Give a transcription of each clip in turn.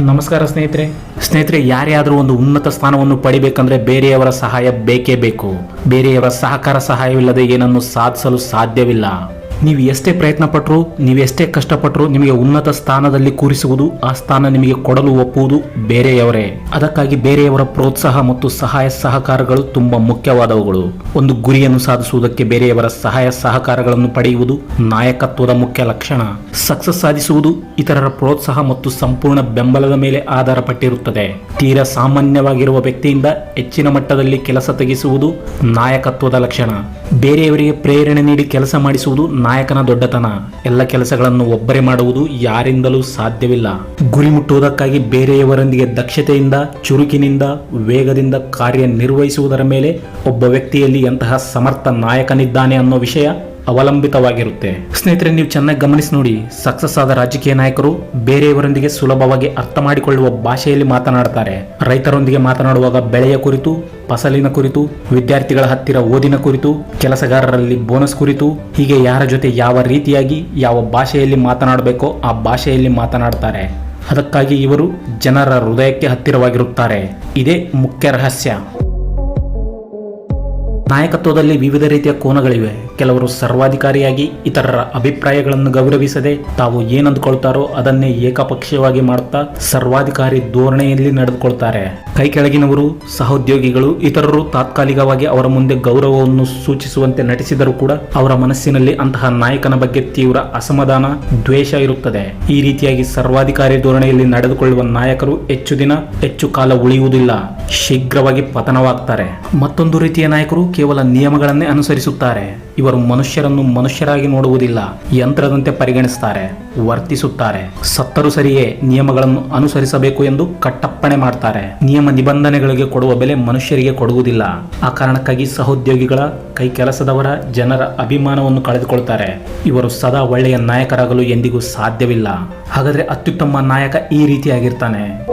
ನಮಸ್ಕಾರ ಸ್ನೇಹಿತರೆ. ಸ್ನೇಹಿತರೆ ಯಾರೇ ಆದರೂ ಒಂದು ಉನ್ನತ ಸ್ಥಾನವನ್ನು ಪಡಿಬೇಕಂದ್ರೆ ಬೇರೆಯವರ ಸಹಾಯ ಬೇಕೇ ಬೇಕು. ಬೇರೆಯವರ ಸಹಕಾರ ಸಹಾಯವಿಲ್ಲದೆ ಏನನ್ನು ಸಾಧಿಸಲು ಸಾಧ್ಯವಿಲ್ಲ. ನೀವು ಎಷ್ಟೇ ಪ್ರಯತ್ನ ಪಟ್ಟರು ನೀವು ಎಷ್ಟೇ ಕಷ್ಟಪಟ್ಟರು ನಿಮಗೆ ಉನ್ನತ ಸ್ಥಾನದಲ್ಲಿ ಕೂರಿಸುವುದು, ಆ ಸ್ಥಾನ ನಿಮಗೆ ಕೊಡಲು ಒಪ್ಪುವುದು ಬೇರೆಯವರೇ. ಅದಕ್ಕಾಗಿ ಬೇರೆಯವರ ಪ್ರೋತ್ಸಾಹ ಮತ್ತು ಸಹಾಯ ಸಹಕಾರಗಳು ತುಂಬಾ ಮುಖ್ಯವಾದವುಗಳು. ಒಂದು ಗುರಿಯನ್ನು ಸಾಧಿಸುವುದಕ್ಕೆ ಬೇರೆಯವರ ಸಹಾಯ ಸಹಕಾರಗಳನ್ನು ಪಡೆಯುವುದು ನಾಯಕತ್ವದ ಮುಖ್ಯ ಲಕ್ಷಣ. ಸಕ್ಸಸ್ ಸಾಧಿಸುವುದು ಇತರರ ಪ್ರೋತ್ಸಾಹ ಮತ್ತು ಸಂಪೂರ್ಣ ಬೆಂಬಲದ ಮೇಲೆ ಆಧಾರಪಟ್ಟಿರುತ್ತದೆ. ತೀರಾ ಸಾಮಾನ್ಯವಾಗಿರುವ ವ್ಯಕ್ತಿಯಿಂದ ಹೆಚ್ಚಿನ ಮಟ್ಟದಲ್ಲಿ ಕೆಲಸ ತೆಗೆಸುವುದು ನಾಯಕತ್ವದ ಲಕ್ಷಣ. ಬೇರೆಯವರಿಗೆ ಪ್ರೇರಣೆ ನೀಡಿ ಕೆಲಸ ಮಾಡಿಸುವುದು ನಾಯಕನ ದೊಡ್ಡತನ, ಎಲ್ಲ ಕೆಲಸಗಳನ್ನು ಒಬ್ಬರೇ ಮಾಡುವುದು ಯಾರಿಂದಲೂ ಸಾಧ್ಯವಿಲ್ಲ. ಗುರಿ ಮುಟ್ಟುವುದಕ್ಕಾಗಿ ಬೇರೆಯವರೊಂದಿಗೆ ದಕ್ಷತೆಯಿಂದ, ಚುರುಕಿನಿಂದ, ವೇಗದಿಂದ ಕಾರ್ಯನಿರ್ವಹಿಸುವುದರ ಮೇಲೆ ಒಬ್ಬ ವ್ಯಕ್ತಿಯಲ್ಲಿ ಎಂತಹ ಸಮರ್ಥ ನಾಯಕನಿದ್ದಾನೆ ಅನ್ನೋ ವಿಷಯ ಅವಲಂಬಿತವಾಗಿರುತ್ತೆ. ಸ್ನೇಹಿತರೆ, ನೀವು ಚೆನ್ನಾಗಿ ಗಮನಿಸಿ ನೋಡಿ, ಸಕ್ಸಸ್ ಆದ ರಾಜಕೀಯ ನಾಯಕರು ಬೇರೆಯವರೊಂದಿಗೆ ಸುಲಭವಾಗಿ ಅರ್ಥ ಮಾಡಿಕೊಳ್ಳುವ ಭಾಷೆಯಲ್ಲಿ ಮಾತನಾಡ್ತಾರೆ. ರೈತರೊಂದಿಗೆ ಮಾತನಾಡುವಾಗ ಬೆಳೆಯ ಕುರಿತು, ಫಸಲಿನ ಕುರಿತು, ವಿದ್ಯಾರ್ಥಿಗಳ ಹತ್ತಿರ ಓದಿನ ಕುರಿತು, ಕೆಲಸಗಾರರಲ್ಲಿ ಬೋನಸ್ ಕುರಿತು, ಹೀಗೆ ಯಾರ ಜೊತೆ ಯಾವ ರೀತಿಯಾಗಿ, ಯಾವ ಭಾಷೆಯಲ್ಲಿ ಮಾತನಾಡಬೇಕೋ ಆ ಭಾಷೆಯಲ್ಲಿ ಮಾತನಾಡ್ತಾರೆ. ಅದಕ್ಕಾಗಿ ಇವರು ಜನರ ಹೃದಯಕ್ಕೆ ಹತ್ತಿರವಾಗಿರುತ್ತಾರೆ. ಇದೇ ಮುಖ್ಯ ರಹಸ್ಯ. ನಾಯಕತ್ವದಲ್ಲಿ ವಿವಿಧ ರೀತಿಯ ಕೋನಗಳಿವೆ. ಕೆಲವರು ಸರ್ವಾಧಿಕಾರಿಯಾಗಿ ಇತರರ ಅಭಿಪ್ರಾಯಗಳನ್ನು ಗೌರವಿಸದೆ ತಾವು ಏನಂದುಕೊಳ್ತಾರೋ ಅದನ್ನೇ ಏಕಪಕ್ಷೀಯವಾಗಿ ಮಾಡುತ್ತಾ ಸರ್ವಾಧಿಕಾರಿ ಧೋರಣೆಯಲ್ಲಿ ನಡೆದುಕೊಳ್ತಾರೆ. ಕೈ ಕೆಳಗಿನವರು, ಸಹೋದ್ಯೋಗಿಗಳು, ಇತರರು ತಾತ್ಕಾಲಿಕವಾಗಿ ಅವರ ಮುಂದೆ ಗೌರವವನ್ನು ಸೂಚಿಸುವಂತೆ ನಟಿಸಿದರೂ ಕೂಡ ಅವರ ಮನಸ್ಸಿನಲ್ಲಿ ಅಂತಹ ನಾಯಕನ ಬಗ್ಗೆ ತೀವ್ರ ಅಸಮಾಧಾನ, ದ್ವೇಷ ಇರುತ್ತದೆ. ಈ ರೀತಿಯಾಗಿ ಸರ್ವಾಧಿಕಾರಿ ಧೋರಣೆಯಲ್ಲಿ ನಡೆದುಕೊಳ್ಳುವ ನಾಯಕರು ಹೆಚ್ಚು ದಿನ, ಹೆಚ್ಚು ಕಾಲ ಉಳಿಯುವುದಿಲ್ಲ. ಶೀಘ್ರವಾಗಿ ಪತನವಾಗ್ತಾರೆ. ಮತ್ತೊಂದು ರೀತಿಯ ನಾಯಕರು ಕೇವಲ ನಿಯಮಗಳನ್ನೇ ಅನುಸರಿಸುತ್ತಾರೆ. ಇವರು ಮನುಷ್ಯರನ್ನು ಮನುಷ್ಯರಾಗಿ ನೋಡುವುದಿಲ್ಲ, ಯಂತ್ರದಂತೆ ಪರಿಗಣಿಸುತ್ತಾರೆ, ವರ್ತಿಸುತ್ತಾರೆ. ಸತ್ತರು ಸರಿಯೇ ನಿಯಮಗಳನ್ನು ಅನುಸರಿಸಬೇಕು ಎಂದು ಕಟ್ಟಪ್ಪಣೆ ಮಾಡ್ತಾರೆ. ನಿಯಮ ನಿಬಂಧನೆಗಳಿಗೆ ಕೊಡುವ ಬೆಲೆ ಮನುಷ್ಯರಿಗೆ ಕೊಡುವುದಿಲ್ಲ. ಆ ಕಾರಣಕ್ಕಾಗಿ ಸಹೋದ್ಯೋಗಿಗಳ ಕೈ ಕೆಲಸದವರ ಜನರ ಅಭಿಮಾನವನ್ನು ಕಳೆದುಕೊಳ್ತಾರೆ. ಇವರು ಸದಾ ಒಳ್ಳೆಯ ನಾಯಕರಾಗಲು ಎಂದಿಗೂ ಸಾಧ್ಯವಿಲ್ಲ. ಹಾಗಾದ್ರೆ ಅತ್ಯುತ್ತಮ ನಾಯಕ ಈ ರೀತಿಯಾಗಿರ್ತಾನೆ.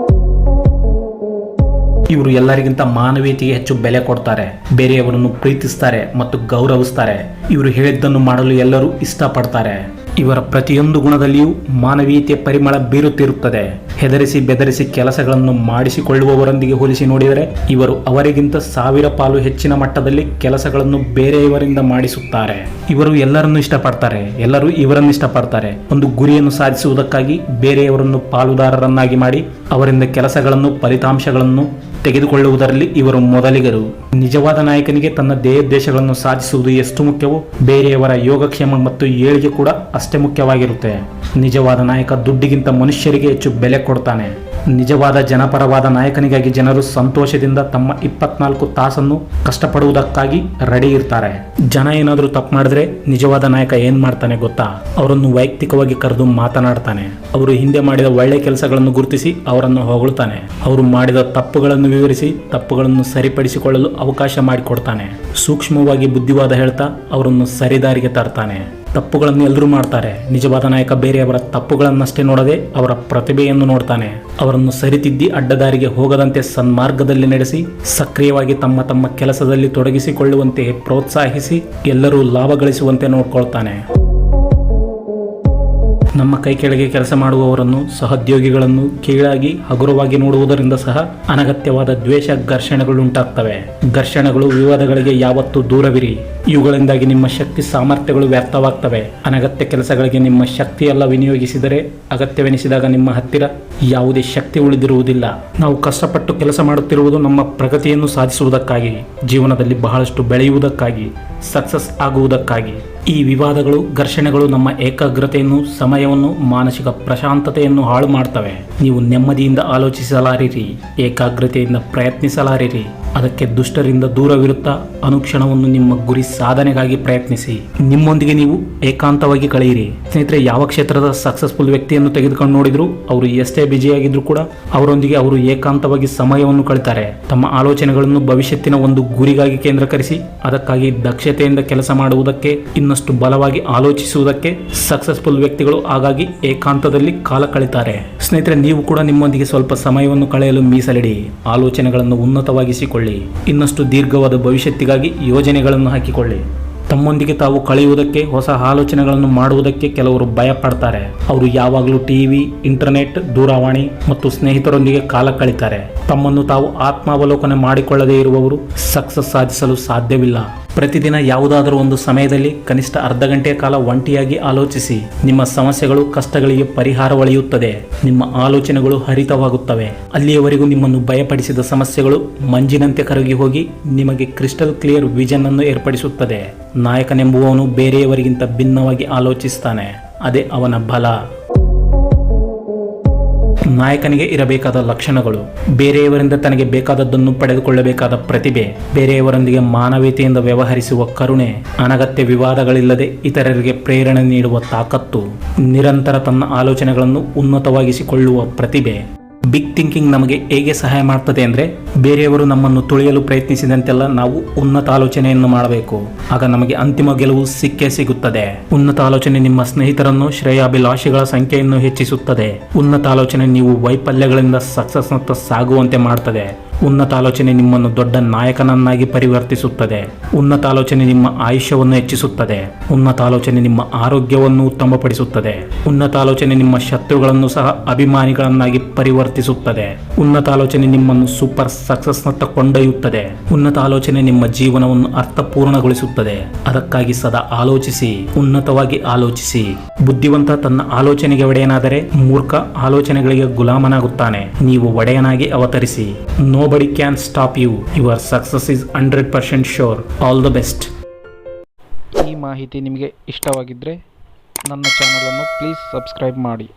ಇವರು ಎಲ್ಲರಿಗಿಂತ ಮಾನವೀಯತೆಗೆ ಹೆಚ್ಚು ಬೆಲೆ ಕೊಡ್ತಾರೆ, ಬೇರೆಯವರನ್ನು ಪ್ರೀತಿಸ್ತಾರೆ ಮತ್ತು ಗೌರವಿಸ್ತಾರೆ. ಇವರು ಹೇಳಿದ್ದನ್ನು ಮಾಡಲು ಎಲ್ಲರೂ ಇಷ್ಟಪಡ್ತಾರೆ. ಇವರ ಪ್ರತಿಯೊಂದು ಗುಣದಲ್ಲಿಯೂ ಮಾನವೀಯತೆಯ ಪರಿಮಳ ಬೀರುತ್ತಿರುತ್ತದೆ. ಹೆದರಿಸಿ ಬೆದರಿಸಿ ಕೆಲಸಗಳನ್ನು ಮಾಡಿಸಿಕೊಳ್ಳುವವರೊಂದಿಗೆ ಹೋಲಿಸಿ ನೋಡಿದರೆ, ಇವರು ಅವರಿಗಿಂತ ಸಾವಿರ ಪಾಲು ಹೆಚ್ಚಿನ ಮಟ್ಟದಲ್ಲಿ ಕೆಲಸಗಳನ್ನು ಬೇರೆಯವರಿಂದ ಮಾಡಿಸುತ್ತಾರೆ. ಇವರು ಎಲ್ಲರನ್ನು ಇಷ್ಟಪಡ್ತಾರೆ, ಎಲ್ಲರೂ ಇವರನ್ನು ಇಷ್ಟಪಡ್ತಾರೆ. ಒಂದು ಗುರಿಯನ್ನು ಸಾಧಿಸುವುದಕ್ಕಾಗಿ ಬೇರೆಯವರನ್ನು ಪಾಲುದಾರರನ್ನಾಗಿ ಮಾಡಿ, ಅವರಿಂದ ಕೆಲಸಗಳನ್ನು, ಫಲಿತಾಂಶಗಳನ್ನು ತೆಗೆದುಕೊಳ್ಳುವುದರಲ್ಲಿ ಇವರು ಮೊದಲಿಗರು. ನಿಜವಾದ ನಾಯಕನಿಗೆ ತನ್ನ ದೇಹೋದ್ದೇಶಗಳನ್ನು ಸಾಧಿಸುವುದು ಎಷ್ಟು ಮುಖ್ಯವೋ, ಬೇರೆಯವರ ಯೋಗಕ್ಷೇಮ ಮತ್ತು ಏಳಿಗೆ ಕೂಡ ಅಷ್ಟೇ ಮುಖ್ಯವಾಗಿರುತ್ತೆ. ನಿಜವಾದ ನಾಯಕ ದುಡ್ಡಿಗಿಂತ ಮನುಷ್ಯರಿಗೆ ಹೆಚ್ಚು ಬೆಲೆ ಕೊಡ್ತಾನೆ. ನಿಜವಾದ ಜನಪರವಾದ ನಾಯಕನಿಗಾಗಿ ಜನರು ಸಂತೋಷದಿಂದ ತಮ್ಮ ಇಪ್ಪತ್ನಾಲ್ಕು ತಾಸನ್ನು ಕಷ್ಟಪಡುವುದಕ್ಕಾಗಿ ರೆಡಿ ಇರ್ತಾರೆ. ಜನ ಏನಾದರೂ ತಪ್ಪು ಮಾಡಿದ್ರೆ ನಿಜವಾದ ನಾಯಕ ಏನು ಮಾಡ್ತಾನೆ ಗೊತ್ತಾ? ಅವರನ್ನು ವೈಯಕ್ತಿಕವಾಗಿ ಕರೆದು ಮಾತನಾಡ್ತಾನೆ. ಅವರು ಹಿಂದೆ ಮಾಡಿದ ಒಳ್ಳೆ ಕೆಲಸಗಳನ್ನು ಗುರುತಿಸಿ ಅವರನ್ನು ಹೊಗಳ್ತಾನೆ. ಅವರು ಮಾಡಿದ ತಪ್ಪುಗಳನ್ನು ವಿವರಿಸಿ ತಪ್ಪುಗಳನ್ನು ಸರಿಪಡಿಸಿಕೊಳ್ಳಲು ಅವಕಾಶ ಮಾಡಿಕೊಡ್ತಾನೆ. ಸೂಕ್ಷ್ಮವಾಗಿ ಬುದ್ಧಿವಾದ ಹೇಳ್ತಾ ಅವರನ್ನು ಸರಿದಾರಿಗೆ ತರ್ತಾನೆ. ತಪ್ಪುಗಳನ್ನು ಎಲ್ಲರೂ ಮಾಡ್ತಾರೆ. ನಿಜವಾದ ನಾಯಕ ಬೇರೆಯವರ ತಪ್ಪುಗಳನ್ನಷ್ಟೇ ನೋಡದೆ ಅವರ ಪ್ರತಿಭೆಯನ್ನು ನೋಡ್ತಾನೆ. ಅವರನ್ನು ಸರಿತಿದ್ದಿ ಅಡ್ಡದಾರಿಗೆ ಹೋಗದಂತೆ ಸನ್ಮಾರ್ಗದಲ್ಲಿ ನಡೆಸಿ, ಸಕ್ರಿಯವಾಗಿ ತಮ್ಮ ತಮ್ಮ ಕೆಲಸದಲ್ಲಿ ತೊಡಗಿಸಿಕೊಳ್ಳುವಂತೆ ಪ್ರೋತ್ಸಾಹಿಸಿ, ಎಲ್ಲರೂ ಲಾಭ ಗಳಿಸುವಂತೆ ನೋಡ್ಕೊಳ್ತಾನೆ. ನಮ್ಮ ಕೈ ಕೆಳಗೆ ಕೆಲಸ ಮಾಡುವವರನ್ನು ಸಹೋದ್ಯೋಗಿಗಳನ್ನು ಕೀಳಾಗಿ ಹಗುರವಾಗಿ ನೋಡುವುದರಿಂದ ಸಹ ಅನಗತ್ಯವಾದ ದ್ವೇಷ ಘರ್ಷಣೆಗಳು ಉಂಟಾಗ್ತವೆ ಘರ್ಷಣೆಗಳು ವಿವಾದಗಳಿಗೆ ಯಾವತ್ತೂ ದೂರವಿರಿ. ಇವುಗಳಿಂದಾಗಿ ನಿಮ್ಮ ಶಕ್ತಿ ಸಾಮರ್ಥ್ಯಗಳು ವ್ಯರ್ಥವಾಗ್ತವೆ. ಅನಗತ್ಯ ಕೆಲಸಗಳಿಗೆ ನಿಮ್ಮ ಶಕ್ತಿಯೆಲ್ಲ ವಿನಿಯೋಗಿಸಿದರೆ ಅಗತ್ಯವೆನಿಸಿದಾಗ ನಿಮ್ಮ ಹತ್ತಿರ ಯಾವುದೇ ಶಕ್ತಿ ಉಳಿದಿರುವುದಿಲ್ಲ. ನಾವು ಕಷ್ಟಪಟ್ಟು ಕೆಲಸ ಮಾಡುತ್ತಿರುವುದು ನಮ್ಮ ಪ್ರಗತಿಯನ್ನು ಸಾಧಿಸುವುದಕ್ಕಾಗಿ, ಜೀವನದಲ್ಲಿ ಬಹಳಷ್ಟು ಬೆಳೆಯುವುದಕ್ಕಾಗಿ, ಸಕ್ಸಸ್ ಆಗುವುದಕ್ಕಾಗಿ. ಈ ವಿವಾದಗಳು, ಘರ್ಷಣೆಗಳು ನಮ್ಮ ಏಕಾಗ್ರತೆಯನ್ನು, ಸಮಯವನ್ನು, ಮಾನಸಿಕ ಪ್ರಶಾಂತತೆಯನ್ನು ಹಾಳು ಮಾಡ್ತವೆ. ನೀವು ನೆಮ್ಮದಿಯಿಂದ ಆಲೋಚಿಸಲಾರಿರಿ, ಏಕಾಗ್ರತೆಯಿಂದ ಪ್ರಯತ್ನಿಸಲಾರಿರಿ. ಅದಕ್ಕೆ ದುಷ್ಟರಿಂದ ದೂರವಿರುತ್ತಾ ಅನುಕ್ಷಣವನ್ನು ನಿಮ್ಮ ಗುರಿ ಸಾಧನೆಗಾಗಿ ಪ್ರಯತ್ನಿಸಿ. ನಿಮ್ಮೊಂದಿಗೆ ನೀವು ಏಕಾಂತವಾಗಿ ಕಳೆಯಿರಿ. ಸ್ನೇಹಿತರೆ, ಯಾವ ಕ್ಷೇತ್ರದ ಸಕ್ಸಸ್ಫುಲ್ ವ್ಯಕ್ತಿಯನ್ನು ತೆಗೆದುಕೊಂಡು ನೋಡಿದ್ರು ಅವರು ಎಷ್ಟೇ ಬ್ಯುಸಿಯಾಗಿದ್ರು ಕೂಡ ಅವರೊಂದಿಗೆ ಅವರು ಏಕಾಂತವಾಗಿ ಸಮಯವನ್ನು ಕಳಿತಾರೆ. ತಮ್ಮ ಆಲೋಚನೆಗಳನ್ನು ಭವಿಷ್ಯತ್ತಿನ ಒಂದು ಗುರಿಗಾಗಿ ಕೇಂದ್ರೀಕರಿಸಿ, ಅದಕ್ಕಾಗಿ ದಕ್ಷತೆಯಿಂದ ಕೆಲಸ ಮಾಡುವುದಕ್ಕೆ, ಇನ್ನಷ್ಟು ಬಲವಾಗಿ ಆಲೋಚಿಸುವುದಕ್ಕೆ ಸಕ್ಸಸ್ಫುಲ್ ವ್ಯಕ್ತಿಗಳು ಹಾಗಾಗಿ ಏಕಾಂತದಲ್ಲಿ ಕಾಲ ಕಳಿತಾರೆ. ಸ್ನೇಹಿತರೆ, ನೀವು ಕೂಡ ನಿಮ್ಮೊಂದಿಗೆ ಸ್ವಲ್ಪ ಸಮಯವನ್ನು ಕಳೆಯಲು ಮೀಸಲಿಡಿ. ಆಲೋಚನೆಗಳನ್ನು ಉನ್ನತವಾಗಿಸಿಕೊಳ್ಳಿ. ಇನ್ನಷ್ಟು ದೀರ್ಘವಾದ ಭವಿಷ್ಯತ್ತಿಗಾಗಿ ಯೋಜನೆಗಳನ್ನು ಹಾಕಿಕೊಳ್ಳಿ. ತಮ್ಮೊಂದಿಗೆ ತಾವು ಕಳೆಯುವುದಕ್ಕೆ, ಹೊಸ ಆಲೋಚನೆಗಳನ್ನು ಮಾಡುವುದಕ್ಕೆ ಕೆಲವರು ಭಯ ಪಡ್ತಾರೆ ಅವರು ಯಾವಾಗಲೂ ಟಿವಿ ಇಂಟರ್ನೆಟ್, ದೂರವಾಣಿ ಮತ್ತು ಸ್ನೇಹಿತರೊಂದಿಗೆ ಕಾಲ ಕಳೀತಾರೆ. ತಮ್ಮನ್ನು ತಾವು ಆತ್ಮಾವಲೋಕನ ಮಾಡಿಕೊಳ್ಳದೇ ಇರುವವರು ಸಕ್ಸಸ್ ಸಾಧಿಸಲು ಸಾಧ್ಯವಿಲ್ಲ. ಪ್ರತಿದಿನ ಯಾವುದಾದರೂ ಒಂದು ಸಮಯದಲ್ಲಿ ಕನಿಷ್ಠ ಅರ್ಧ ಗಂಟೆಯ ಕಾಲ ಒಂಟಿಯಾಗಿ ಆಲೋಚಿಸಿ, ನಿಮ್ಮ ಸಮಸ್ಯೆಗಳು ಕಷ್ಟಗಳಿಗೆ ಪರಿಹಾರ ಒಳೆಯುತ್ತದೆ. ನಿಮ್ಮ ಆಲೋಚನೆಗಳು ಹರಿತವಾಗುತ್ತವೆ. ಅಲ್ಲಿಯವರೆಗೂ ನಿಮ್ಮನ್ನು ಭಯಪಡಿಸಿದ ಸಮಸ್ಯೆಗಳು ಮಂಜಿನಂತೆ ಕರಗಿ ಹೋಗಿ ನಿಮಗೆ ಕ್ರಿಸ್ಟಲ್ ಕ್ಲಿಯರ್ ವಿಷನ್ ಅನ್ನು ಏರ್ಪಡಿಸುತ್ತದೆ. ನಾಯಕನೆಂಬುವವನು ಬೇರೆಯವರಿಗಿಂತ ಭಿನ್ನವಾಗಿ ಆಲೋಚಿಸ್ತಾನೆ. ಅದೇ ಅವನ ಬಲ. ನಾಯಕನಿಗೆ ಇರಬೇಕಾದ ಲಕ್ಷಣಗಳು, ಬೇರೆಯವರಿಂದ ತನಗೆ ಬೇಕಾದದ್ದನ್ನು ಪಡೆದುಕೊಳ್ಳಬೇಕಾದ ಪ್ರತಿಭೆ, ಬೇರೆಯವರೊಂದಿಗೆ ಮಾನವೀಯತೆಯಿಂದ ವ್ಯವಹರಿಸುವ ಕರುಣೆ, ಅನಗತ್ಯ ವಿವಾದಗಳಿಲ್ಲದೆ ಇತರರಿಗೆ ಪ್ರೇರಣೆ ನೀಡುವ ತಾಕತ್ತು, ನಿರಂತರ ತನ್ನ ಆಲೋಚನೆಗಳನ್ನು ಉನ್ನತವಾಗಿಸಿಕೊಳ್ಳುವ ಪ್ರತಿಭೆ. ಬಿಗ್ ಥಿಂಕಿಂಗ್ ನಮಗೆ ಹೇಗೆ ಸಹಾಯ ಮಾಡ್ತದೆ ಅಂದರೆ ಬೇರೆಯವರು ನಮ್ಮನ್ನು ತುಳಿಯಲು ಪ್ರಯತ್ನಿಸಿದಂತೆಲ್ಲ ನಾವು ಉನ್ನತ ಆಲೋಚನೆಯನ್ನು ಮಾಡಬೇಕು. ಆಗ ನಮಗೆ ಅಂತಿಮ ಗೆಲುವು ಸಿಕ್ಕೇ ಸಿಗುತ್ತದೆ. ಉನ್ನತ ಆಲೋಚನೆ ನಿಮ್ಮ ಸ್ನೇಹಿತರನ್ನು ಶ್ರೇಯಾಭಿಲಾಷಿಗಳ ಸಂಖ್ಯೆಯನ್ನು ಹೆಚ್ಚಿಸುತ್ತದೆ. ಉನ್ನತ ಆಲೋಚನೆ ನೀವು ವೈಫಲ್ಯಗಳಿಂದ ಸಕ್ಸಸ್ನತ್ತ ಸಾಗುವಂತೆ ಮಾಡ್ತದೆ. ಉನ್ನತ ಆಲೋಚನೆ ನಿಮ್ಮನ್ನು ದೊಡ್ಡ ನಾಯಕನನ್ನಾಗಿ ಪರಿವರ್ತಿಸುತ್ತದೆ. ಉನ್ನತ ಆಲೋಚನೆ ನಿಮ್ಮ ಆಯುಷ್ಯವನ್ನು ಹೆಚ್ಚಿಸುತ್ತದೆ. ಉನ್ನತ ಆಲೋಚನೆ ನಿಮ್ಮ ಆರೋಗ್ಯವನ್ನು ಉತ್ತಮಪಡಿಸುತ್ತದೆ. ಉನ್ನತ ಆಲೋಚನೆ ನಿಮ್ಮ ಶತ್ರುಗಳನ್ನು ಸಹ ಅಭಿಮಾನಿಗಳನ್ನಾಗಿ ಪರಿವರ್ತಿಸುತ್ತದೆ. ಉನ್ನತ ಆಲೋಚನೆ ನಿಮ್ಮನ್ನು ಸೂಪರ್ ಸಕ್ಸಸ್ನತ್ತ ಕೊಂಡೊಯ್ಯುತ್ತದೆ. ಉನ್ನತ ಆಲೋಚನೆ ನಿಮ್ಮ ಜೀವನವನ್ನು ಅರ್ಥಪೂರ್ಣಗೊಳಿಸುತ್ತದೆ. ಅದಕ್ಕಾಗಿ ಸದಾ ಆಲೋಚಿಸಿ, ಉನ್ನತವಾಗಿ ಆಲೋಚಿಸಿ. ಬುದ್ಧಿವಂತ ತನ್ನ ಆಲೋಚನೆಗೆ ಒಡೆಯನಾದರೆ ಮೂರ್ಖ ಆಲೋಚನೆಗಳಿಗೆ ಗುಲಾಮನಾಗುತ್ತಾನೆ. ನೀವು ಒಡೆಯನಾಗಿ ಅವತರಿಸಿ. No can stop you your success is hundred percent sure all the best ಈ ಮಾಹಿತಿ ನಿಮಗೆ ಇಷ್ಟವಾಗಿದ್ದರೆ ನನ್ನ ಚಾನಲನ್ನು ಪ್ಲೀಸ್ ಸಬ್ಸ್ಕ್ರೈಬ್ ಮಾಡಿ.